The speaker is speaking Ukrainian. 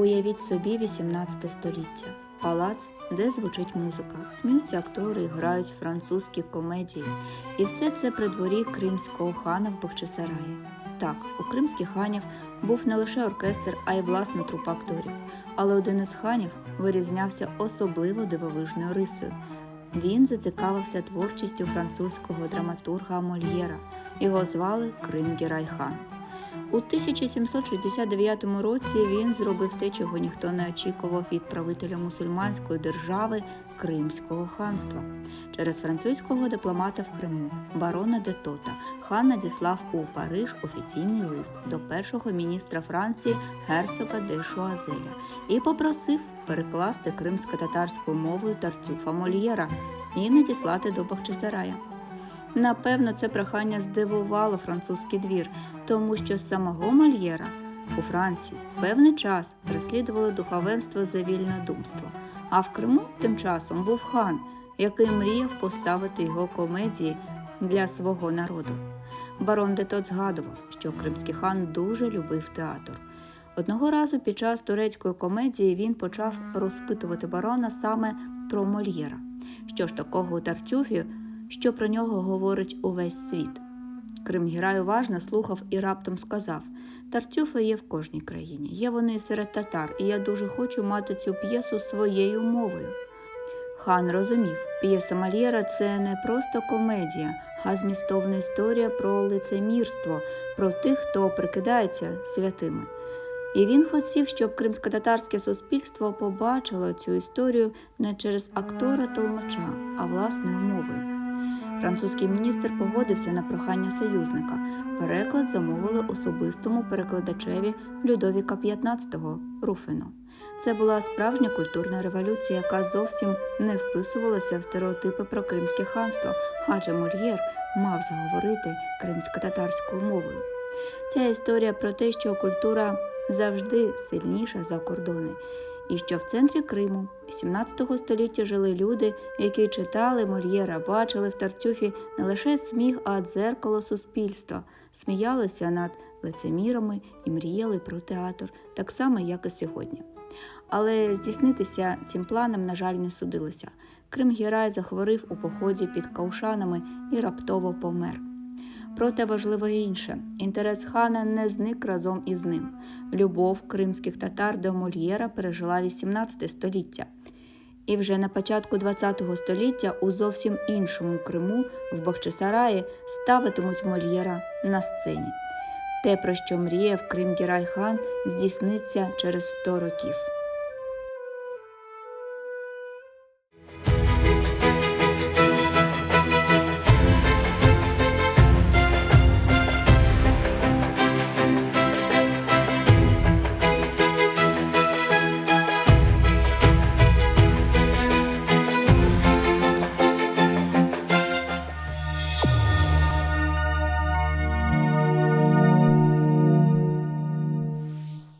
Уявіть собі 18 століття. Палац, де звучить музика, сміються актори грають французькі комедії. І все це при дворі кримського хана в Бахчисараї. Так, у кримських ханів був не лише оркестр, а й власна трупа акторів. Але один із ханів вирізнявся особливо дивовижною рисою. Він зацікавився творчістю французького драматурга Мольєра. Його звали Крим Герайхан. У 1769 році він зробив те, чого ніхто не очікував від правителя мусульманської держави Кримського ханства. Через французького дипломата в Криму барона де Тота хан надіслав у Париж офіційний лист до першого міністра Франції герцога де Шуазеля і попросив перекласти кримсько-татарською мовою Тартюфа Мольєра і надіслати до Бахчисарая. Напевно, це прохання здивувало французький двір, тому що самого Мольєра у Франції певний час переслідували духовенство за вільне думство. А в Криму тим часом був хан, який мріяв поставити його комедії для свого народу. Барон де Тот згадував, що кримський хан дуже любив театр. Одного разу під час турецької комедії він почав розпитувати барона саме про Мольєра. Що ж такого у Тартюфі, що про нього говорить увесь світ. Кримгірай уважно слухав і раптом сказав: Тартюфи є в кожній країні, є вони серед татар, і я дуже хочу мати цю п'єсу своєю мовою. Хан розумів, п'єса Мольєра – це не просто комедія, а змістовна історія про лицемірство, про тих, хто прикидається святими. І він хотів, щоб кримсько-татарське суспільство побачило цю історію не через актора толмача, а власною мовою. Французький міністр погодився на прохання союзника. Переклад замовили особистому перекладачеві Людовіка XV Руфину. Це була справжня культурна революція, яка зовсім не вписувалася в стереотипи про кримське ханство, адже Мольєр мав заговорити кримсько-татарською мовою. Ця історія про те, що культура завжди сильніша за кордони, і що в центрі Криму 18 століття жили люди, які читали Мольєра, бачили в Тартюфі не лише сміх, а дзеркало суспільства, сміялися над лицемірами і мріяли про театр, так само, як і сьогодні. Але здійснитися цим планом, на жаль, не судилося. Крим Герай захворів у поході під Каушанами і раптово помер. Проте важливо інше: інтерес хана не зник разом із ним. Любов кримських татар до Мольєра пережила 18 століття. І вже на початку ХХ століття у зовсім іншому Криму, в Бахчисараї, ставитимуть Мольєра на сцені. Те, про що мріяв Крим Герай хан, здійсниться через 100 років.